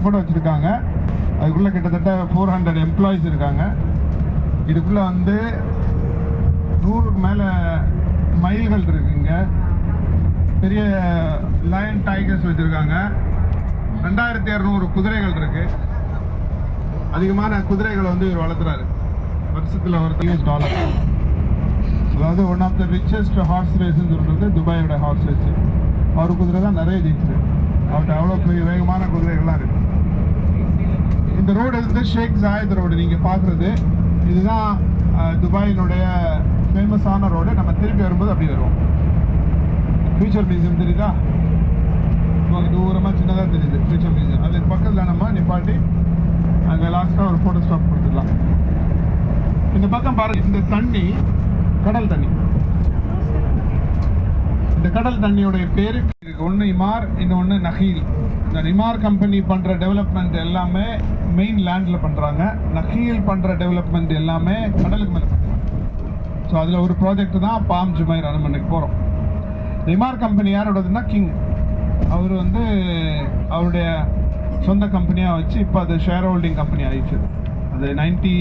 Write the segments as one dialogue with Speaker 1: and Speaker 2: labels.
Speaker 1: ஸ்டாஃபோடு வச்சுருக்காங்க. அதுக்குள்ளே கிட்டத்தட்ட ஃபோர் ஹண்ட்ரட் எம்ப்ளாயிஸ் இருக்காங்க. இதுக்குள்ளே வந்து நூறுக்கு மேலே மயில்கள் இருக்குங்க பெரிய லயன் டைகர்ஸ் வச்சுருக்காங்க. ரெண்டாயிரத்தி இரநூறு குதிரைகள் இருக்குது அதிகமான குதிரைகளை வந்து இவர் வளர்த்துறாரு. வருஷத்தில் ஒரு யூஎஸ் டாலர் அதாவது one of the richest horse ரேஸ்ன்னு சொல்கிறது துபாயோட ஹார்ஸ் ரேஸு அவர் குதிரை தான் நிறைய ஜெயிச்சிருக்கு அவர்கிட்ட அவ்வளோ பெரிய வேகமான குதிரைகள்லாம் இருக்குது இந்த ரோடு வந்து ஷேக் ஜாயத் ரோடு நீங்கள் பார்க்குறது. இதுதான் துபாயினுடைய ஃபேமஸான ரோடு நம்ம திருப்பி வரும்போது அப்படி வருவோம். ஃபியூச்சர் மியூசியம் தெரியுதா? உங்களுக்கு தூரமாக சின்னதாக தெரியுது ஃபியூச்சர் மியூசியம் அது பக்கத்தில் நம்ம நிப்பாட்டி அங்கே லாஸ்ட்டாக ஒரு ஃபோட்டோ ஸ்டாப் கொடுத்துடலாம். இந்த பக்கம் பாருங்க இந்த தண்ணி கடல் தண்ணி. இந்த கடல் தண்ணியோடைய பேரு ஒன்று இமார் இன்னொன்று நஹீல் இந்த இமார் கம்பெனி பண்ணுற டெவலப்மெண்ட் எல்லாமே மெயின் லேண்டில் பண்ணுறாங்க நஹீல் பண்ணுற டெவலப்மெண்ட் எல்லாமே கடலுக்கு மேலே பண்ணுறாங்க ஸோ அதில் ஒரு ப்ராஜெக்ட் தான் பாம் ஜுமைர் அனுமனுக்கு போகிறோம் இமார் கம்பெனி யாரோடதுன்னா கிங் அவர் வந்து அவருடைய சொந்த கம்பெனியாக வச்சு இப்போ அது ஷேர் ஹோல்டிங் கம்பெனி ஆயிடுச்சு. அது நைன்டி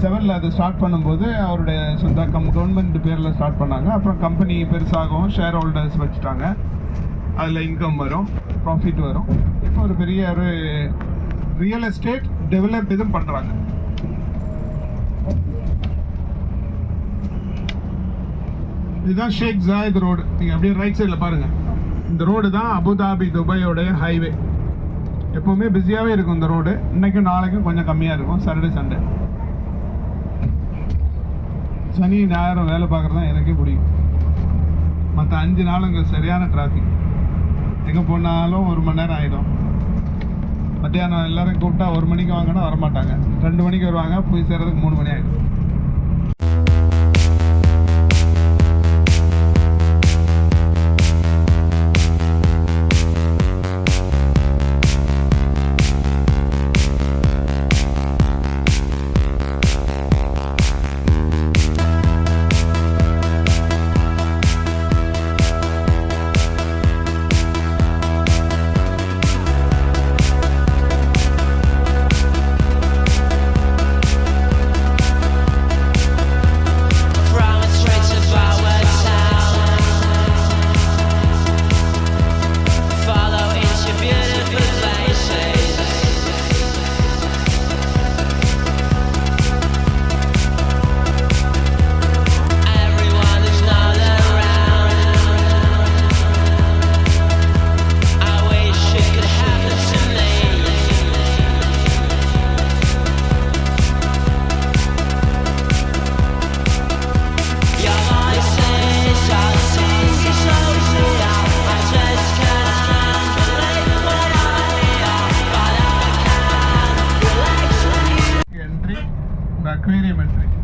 Speaker 1: செவனில் அது ஸ்டார்ட் பண்ணும்போது அவருடைய சொந்த கம் கவர்மெண்ட் பேரில் ஸ்டார்ட் பண்ணாங்க. அப்புறம் கம்பெனி பெருசாகவும் ஷேர் ஹோல்டர்ஸ் வச்சுட்டாங்க. அதில் இன்கம் வரும் ப்ராஃபிட் வரும். இப்போ ஒரு பெரிய ஒரு ரியல் எஸ்டேட் டெவலப் இதுவும் பண்ணுறாங்க இதுதான் ஷேக் ஜாயத் ரோடு நீங்கள் அப்படியே ரைட் சைடில் பாருங்கள் இந்த ரோடு தான் அபுதாபி துபாயோடைய ஹைவே எப்போவுமே பிஸியாகவே இருக்கும் இந்த ரோடு இன்றைக்கும் நாளைக்கும் கொஞ்சம் கம்மியாக இருக்கும். சாட்டர்டே சண்டே சனி ஞாயிறு வேலை பார்க்குறது தான் எனக்கே பிடிக்கும். மற்ற அஞ்சு நாளும் இங்கே சரியான டிராஃபிக் எங்கே போனாலும் ஒரு மணி நேரம் ஆகிடும் மத்தியானம் எல்லாரும் கூப்பிட்டா ஒரு மணிக்கு வாங்கினா வரமாட்டாங்க. ரெண்டு மணிக்கு வருவாங்க போய் சேர்றதுக்கு மூணு மணி ஆகிடும்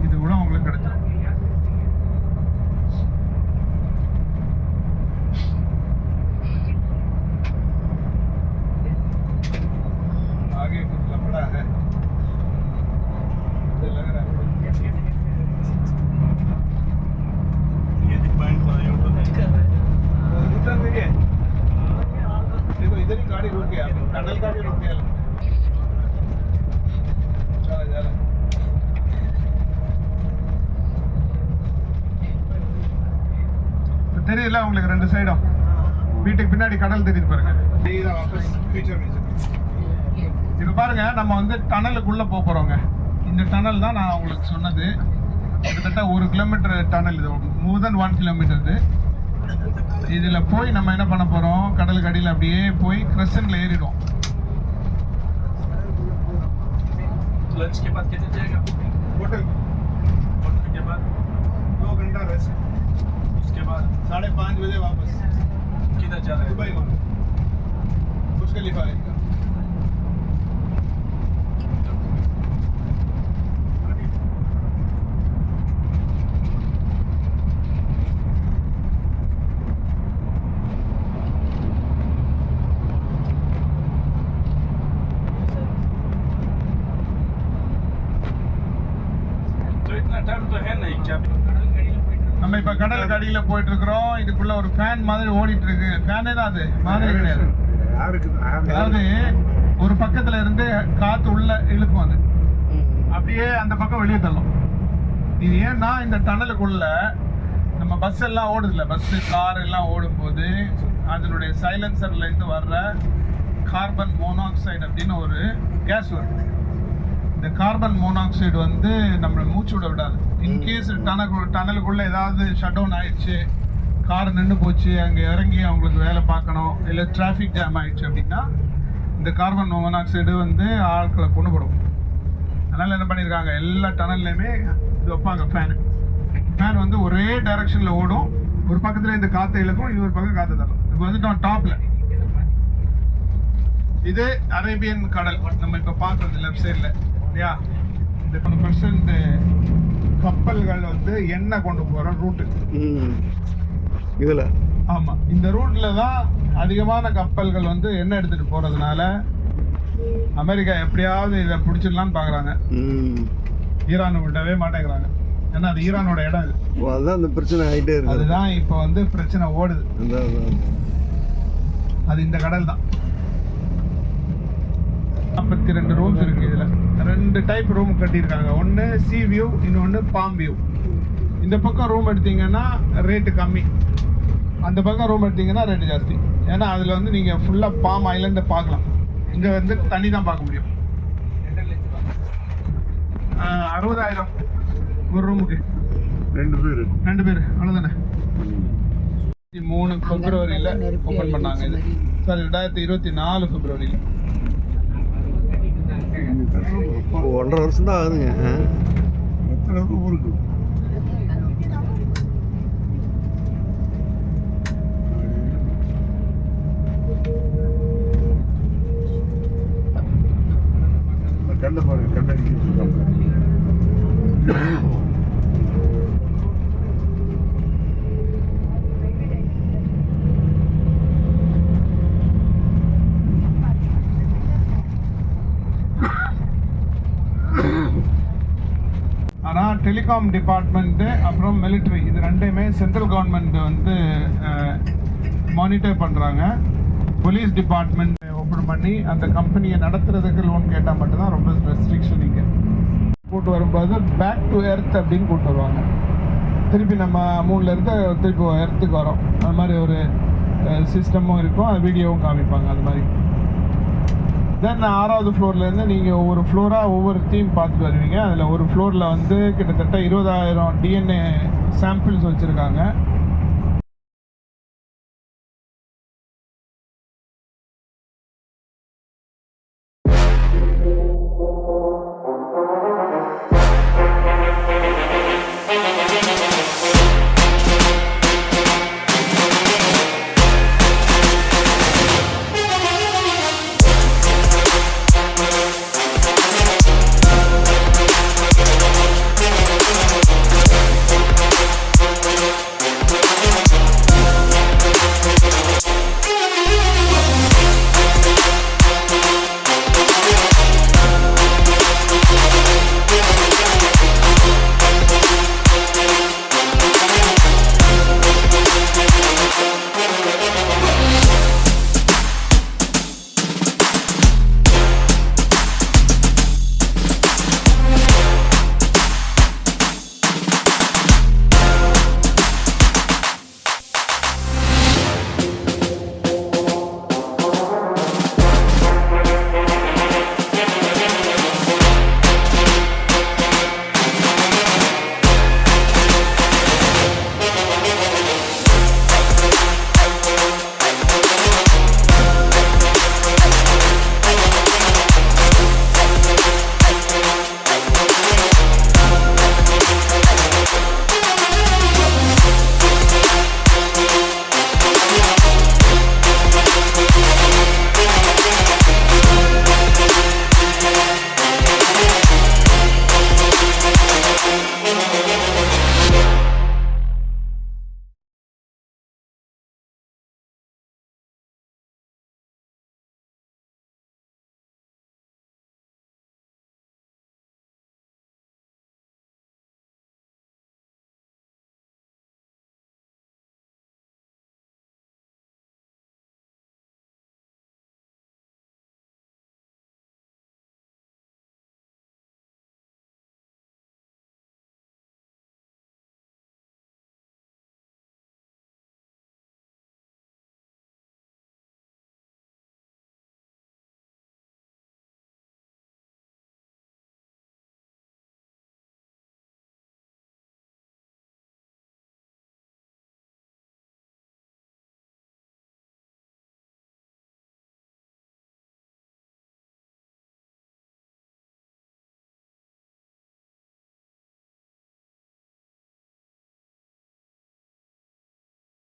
Speaker 1: இது கூட உங்களுக்கு கிடைச்சிடும் आगे कुछ लफड़ा है मुझे लग रहा है रिटर्न में ये देखो इधर ही गाड़ी रुक गया टनल गाड़ी रुक गया चला जा रहा தெரியல உங்களுக்கு ரெண்டு சைடும் வீட்டுக்கு பின்னாடி கடல் தெரியுது பாருங்க இதுதான் வாபஸ் ஃபியூச்சர் மியூசியம் இப்போ பாருங்க நம்ம வந்து டனலுக்குள்ள போக போறோங்க இந்த டனல் தான் நான் உங்களுக்கு சொன்னது கிட்டத்தட்ட ஒரு கிலோமீட்டர் டனல் இது மோர் தென் ஒன் கிலோமீட்டர் இது இதுல போய் நம்ம என்ன பண்ண போறோம் கடலுக்கு அடியில் அப்படியே போய் கிரசன்ல ஏறிடும்
Speaker 2: लंच के बाद कितने जाएगा
Speaker 1: होटल
Speaker 2: होटल के बाद
Speaker 1: दो घंटा रेस्ट
Speaker 2: उसके बाद
Speaker 1: साढ़े पाँच बजे वापस।
Speaker 2: किधर जा रहे
Speaker 1: दुबई
Speaker 2: वहाँ
Speaker 1: में कुछ खलीफा आएगा நம்ம இப்ப கடலுக்கு அடியில போயிட்டு இருக்கிறோம் இதுக்குள்ள ஒரு ஃபேன் மாதிரி ஓடிட்டு இருக்கு ஃபேனே தான் அது? மாதிரி கிடையாது. அதாவது ஒரு பக்கத்துல இருந்து காத்து உள்ள இழுக்கும் அது. அப்படியே அந்த பக்கம் வெளியே தள்ளும். இது ஏன்னா இந்த டனலுக்குள்ள நம்ம பஸ் எல்லாம் ஓடுதுல பஸ் கார் எல்லாம் ஓடும்போது அதனுடைய சைலன்சர்ல இருந்து வர்ற கார்பன் மோனாக்சைடு அப்படின்னு ஒரு கேஸ் வருது. இந்த கார்பன் மோனாக்சைடு வந்து நம்மளை மூச்சு விட விடாது இன்கேஸ் டனல் டனலுக்குள்ள ஏதாவது ஷட் டவுன் ஆயிடுச்சு கார் நின்று போச்சு அங்கே இறங்கி அவங்களுக்கு வேலை பார்க்கணும் இல்லை டிராஃபிக் ஜாம் ஆயிடுச்சு அப்படின்னா இந்த கார்பன் மோனாக்சைடு வந்து ஆட்களை கொண்டு போடும் அதனால் என்ன பண்ணியிருக்காங்க எல்லா டனல்லையுமே இது வைப்பாங்க ஃபேனு ஃபேன் வந்து ஒரே டைரக்ஷனில் ஓடும். ஒரு பக்கத்தில் இந்த காற்றை இழுக்கும் இன்னொரு பக்கம் காற்று தரும் இப்போ வந்துட்டோம் டாப்பில் இது அரேபியன் கடல். நம்ம இப்போ பார்க்குறது லெஃப்ட் சைடில் இல்லையா இந்த பர்சன்ட் கப்பல்கள் வந்து எண்ணெய் கொண்டு போகிற ரூட்டு
Speaker 3: ம். இதில்.
Speaker 1: ஆமாம் இந்த ரூட்ல தான் அதிகமான கப்பல்கள் வந்து எண்ணெய் எடுத்துகிட்டு போகிறதுனால அமெரிக்கா எப்படியாவது இதை பிடிச்சிடலான்னு பார்க்குறாங்க
Speaker 3: ம்.
Speaker 1: ஈரானை விடவே மாட்டேங்கிறாங்க. ஏன்னா அது ஈரானோட இடம் இது.
Speaker 3: அதுதான் அந்த பிரச்சனை ஆகிட்டே இருக்கு
Speaker 1: அதுதான் இப்போ வந்து பிரச்சனை ஓடுது. அது இந்த கடல் தான். நாற்பத்தி ரெண்டு ரூம்ஸ் இருக்கு இதுல. ரெண்டு டைப் ரூம் கட்டியிருக்காங்க. ஒன்று சி வியூ இன்னொன்று பாம் வியூ இந்த பக்கம் ரூம் எடுத்தீங்கன்னா ரேட்டு கம்மி. அந்த பக்கம் ரூம் எடுத்தீங்கன்னா ரேட்டு ஜாஸ்தி. ஏன்னா அதில் வந்து நீங்கள் ஃபுல்லாக பாம் ஐலண்டை பார்க்கலாம். இங்கே வந்து தண்ணி தான் பார்க்க முடியும். அறுபதாயிரம் ஒரு ரூமுக்கு
Speaker 3: ரெண்டு பேர்.
Speaker 1: ரெண்டு பேர். அவ்வளோதானே மூணு பிப்ரவரியில் ஓப்பன் பண்ணாங்க இது. சாரி ரெண்டாயிரத்தி இருபத்தி நாலு பிப்ரவரியில்
Speaker 3: ஒன்றரை வருஷம் தான் ஆகுதுங்க ஆ?
Speaker 4: கண்ட பாருங்க கண்ட
Speaker 1: ஆனால் டெலிகாம் டிபார்ட்மெண்ட்டு அப்புறம் மிலிட்ரி இது ரெண்டையுமே சென்ட்ரல் கவர்மெண்ட் வந்து மானிட்டர் பண்ணுறாங்க போலீஸ் டிபார்ட்மெண்ட் ஓப்பன் பண்ணி அந்த கம்பெனியை நடத்துறதுக்கு லோன் கேட்டால் மட்டும்தான் ரொம்ப ரெஸ்ட்ரிக்ஷன் இங்கே. கூட்டு வரும்போது பேக் டு எர்த் அப்படின்னு கூப்பிட்டு வருவாங்க. திருப்பி நம்ம மூணுலேருந்து திருப்பி எர்த்துக்கு வரோம். அது மாதிரி ஒரு சிஸ்டமும் இருக்கும். அது வீடியோவும் காமிப்பாங்க அது மாதிரி. தென் ஆறாவது ஃப்ளோர்லேருந்து நீங்கள் ஒவ்வொரு ஃப்ளோராக ஒவ்வொரு தீம் பார்த்துட்டு வருவீங்க. அதில் ஒரு ஃப்ளோரில் வந்து கிட்டத்தட்ட இருபதாயிரம் டிஎன்ஏ சாம்பிள்ஸ் வச்சுருக்காங்க.